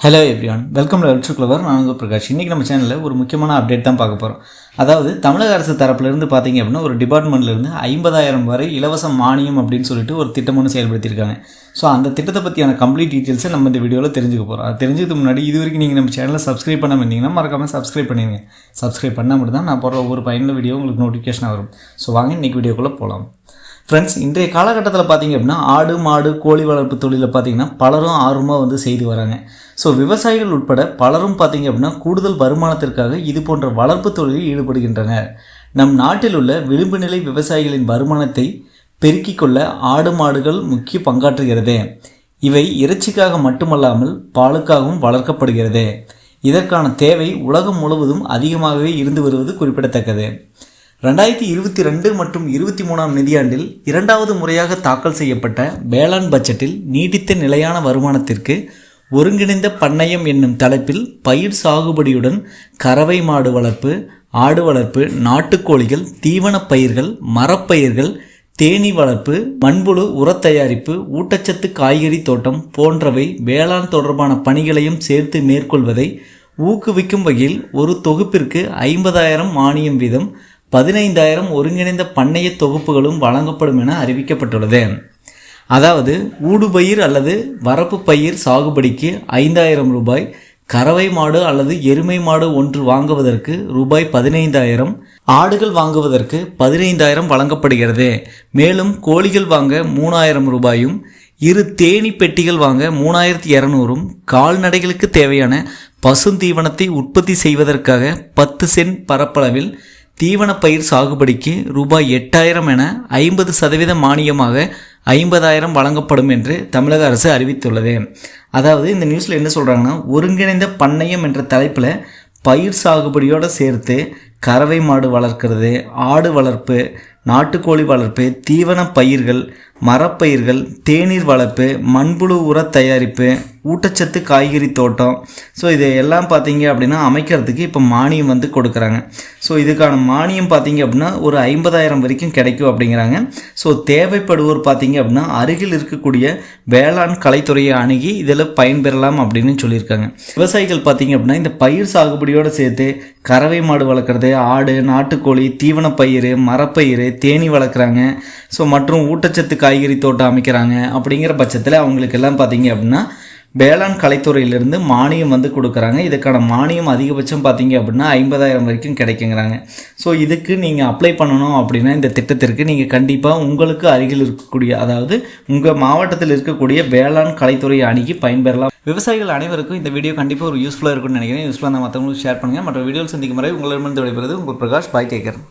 Hello everyone welcome to குலவர் clever நான் உங்கள் பிரகாஷ். இன்றைக்கி நம்ம சேனலில் ஒரு முக்கியமான அப்டேட் தான் பார்க்க போகிறோம் அதாவது தமிழக அரசு தரப்புலேருந்து பார்த்தீங்க அப்படின்னா ஒரு டிபார்ட்மெண்ட்லேருந்து ஐம்பதாயிரம் வரை இலவச மானியம் அப்படின்னு சொல்லிட்டு ஒரு திட்டம் ஒன்று செயல்படுத்தியிருக்காங்க. ஸோ அந்த திட்டத்தை பற்றியான கம்ப்ளீட் டீட்டெயில்ஸை நம்ம இந்த வீடியோவில் தெரிஞ்சுக்க போகிறோம் அது தெரிஞ்சதுக்கு முன்னாடி இது வரைக்கும் நீங்கள் நம்ம சேனலை சப்ஸ்கிரைப் பண்ணாமல் இருந்தீங்கன்னா மறக்காமல் சப்ஸ்கிரைப் பண்ணிடுங்க சப்ஸ்கிரைப் பண்ணால் மட்டும் தான் நான் போடுற ஒவ்வொரு பயனுள்ள வீடியோ உங்களுக்கு நோட்டிஃபிகேஷன் வரும். ஸோ வாங்க இன்றைக்கி வீடியோக்குள்ளே போகலாம் ஃப்ரெண்ட்ஸ் இன்றைய காலகட்டத்தில் பார்த்தீங்க அப்படின்னா ஆடு மாடு கோழி வளர்ப்பு தொழிலில் பார்த்தீங்கன்னா பலரும் ஆர்வமாக வந்து செய்து வராங்க. ஸோ விவசாயிகள் உட்பட பலரும் பார்த்தீங்க அப்படின்னா கூடுதல் வருமானத்திற்காக இது போன்ற வளர்ப்பு தொழிலில் ஈடுபடுகின்றனர். நம் நாட்டில் உள்ள விளிம்பு நிலை விவசாயிகளின் வருமானத்தை பெருக்கிக் கொள்ள ஆடு மாடுகள் முக்கிய பங்காற்றுகிறது. இவை இறைச்சிக்காக மட்டுமல்லாமல் பாலுக்காகவும் வளர்க்கப்படுகிறது. இதற்கான தேவை உலகம் முழுவதும் அதிகமாகவே இருந்து வருவது குறிப்பிடத்தக்கது. ரெண்டாயிரத்தி இருபத்தி ரெண்டு மற்றும் இருபத்தி மூணாம் நிதியாண்டில் இரண்டாவது முறையாக தாக்கல் செய்யப்பட்ட வேளாண் பட்ஜெட்டில் நீடித்த நிலையான வருமானத்திற்கு ஒருங்கிணைந்த பண்ணையம் என்னும் தலைப்பில் பயிர் சாகுபடியுடன் கறவை மாடு வளர்ப்பு ஆடு வளர்ப்பு நாட்டுக்கோழிகள் தீவனப் பயிர்கள் மரப்பயிர்கள் தேனீ வளர்ப்பு மண்புழு உரத் தயாரிப்பு ஊட்டச்சத்து காய்கறி தோட்டம் போன்றவை வேளாண் தொடர்பான பணிகளையும் சேர்த்து மேற்கொள்வதை ஊக்குவிக்கும் வகையில் ஒரு தொகுப்பிற்கு ஐம்பதாயிரம் மானியம் வீதம் பதினைந்தாயிரம் ஒருங்கிணைந்த பண்ணைய தொகுப்புகளும் வழங்கப்படும் என அறிவிக்கப்பட்டுள்ளது. அதாவது ஊடுபயிர் அல்லது வரப்பு பயிர் சாகுபடிக்கு ஐந்தாயிரம் ரூபாய் கறவை மாடு அல்லது எருமை மாடு ஒன்று வாங்குவதற்கு ரூபாய் பதினைந்தாயிரம் ஆடுகள் வாங்குவதற்கு பதினைந்தாயிரம் வழங்கப்படுகிறது. மேலும் கோழிகள் வாங்க மூணாயிரம் ரூபாயும் இரு தேனி பெட்டிகள் வாங்க மூணாயிரத்தி இரநூறும் கால்நடைகளுக்கு தேவையான பசுந்தீவனத்தை உற்பத்தி செய்வதற்காக பத்து சென்ட் பரப்பளவில் தீவனப்பயிர் சாகுபடிக்கு ரூபாய் எட்டாயிரம் என ஐம்பது சதவீத மானியமாக ஐம்பதாயிரம் வழங்கப்படும் என்று தமிழக அரசு அறிவித்துள்ளது. அதாவது இந்த நியூஸில் என்ன சொல்கிறாங்கன்னா ஒருங்கிணைந்த பண்ணையம் என்ற தலைப்பில் பயிர் சாகுபடியோடு சேர்த்து கறவை மாடு வளர்க்கிறது ஆடு வளர்ப்பு நாட்டுக்கோழி வளர்ப்பு தீவன பயிர்கள் மரப்பயிர்கள் தேநீர் வளர்ப்பு மண்புழு உர தயாரிப்பு ஊட்டச்சத்து காய்கறி தோட்டம். ஸோ இது எல்லாம் பார்த்தீங்க அப்படின்னா அமைக்கிறதுக்கு இப்போ மானியம் வந்து கொடுக்குறாங்க. ஸோ இதுக்கான மானியம் பார்த்தீங்க அப்படின்னா ஒரு ஐம்பதாயிரம் வரைக்கும் கிடைக்கும் அப்படிங்கிறாங்க. ஸோ தேவைப்படுவோர் பார்த்தீங்க அப்படின்னா அருகில் இருக்கக்கூடிய வேளாண் கலைத்துறையை அணுகி இதில் பயன்பெறலாம் அப்படின்னு சொல்லியிருக்காங்க. விவசாயிகள் பார்த்தீங்க அப்படின்னா இந்த பயிர் சாகுபடியோடு சேர்த்து கறவை மாடு வளர்க்குறது ஆடு நாட்டுக்கோழி தீவன பயிர் மரப்பயிர் தேனி வளர்க்குறாங்க. ஸோ மற்றும் ஊட்டச்சத்து காய்கறி தோட்டம் அமைக்கிறாங்க. அப்படிங்கிற பட்சத்தில் அவங்களுக்கு எல்லாம் பார்த்தீங்க அப்படின்னா வேளாண் கலைத்துறையிலிருந்து மானியம் வந்து கொடுக்குறாங்க. இதுக்கான மானியம் அதிகபட்சம் பார்த்தீங்க அப்படின்னா ஐம்பதாயிரம் வரைக்கும் கிடைக்குங்கிறாங்க. ஸோ இதுக்கு நீங்கள் அப்ளை பண்ணணும் அப்படின்னா இந்த திட்டத்திற்கு நீங்கள் கண்டிப்பாக உங்களுக்கு அருகில் இருக்கக்கூடிய அதாவது உங்கள் மாவட்டத்தில் இருக்கக்கூடிய வேளாண் கலைத்துறையை அணுகி பயன்பெறலாம். விவசாயிகள் அனைவருக்கும் இந்த வீடியோ கண்டிப்பாக ஒரு யூஸ்ஃபுல்லாக இருக்கும்னு நினைக்கிறேன். யூஸ்ஃபுல்லாக மற்றவங்களுக்கு ஷேர் பண்ணுங்கள் மற்ற வீடியோ சந்திக்கும் முறை உங்களிடமிருந்து விடைபெறுவது உங்கள் பிரகாஷ் பாய் கேட்குறேன்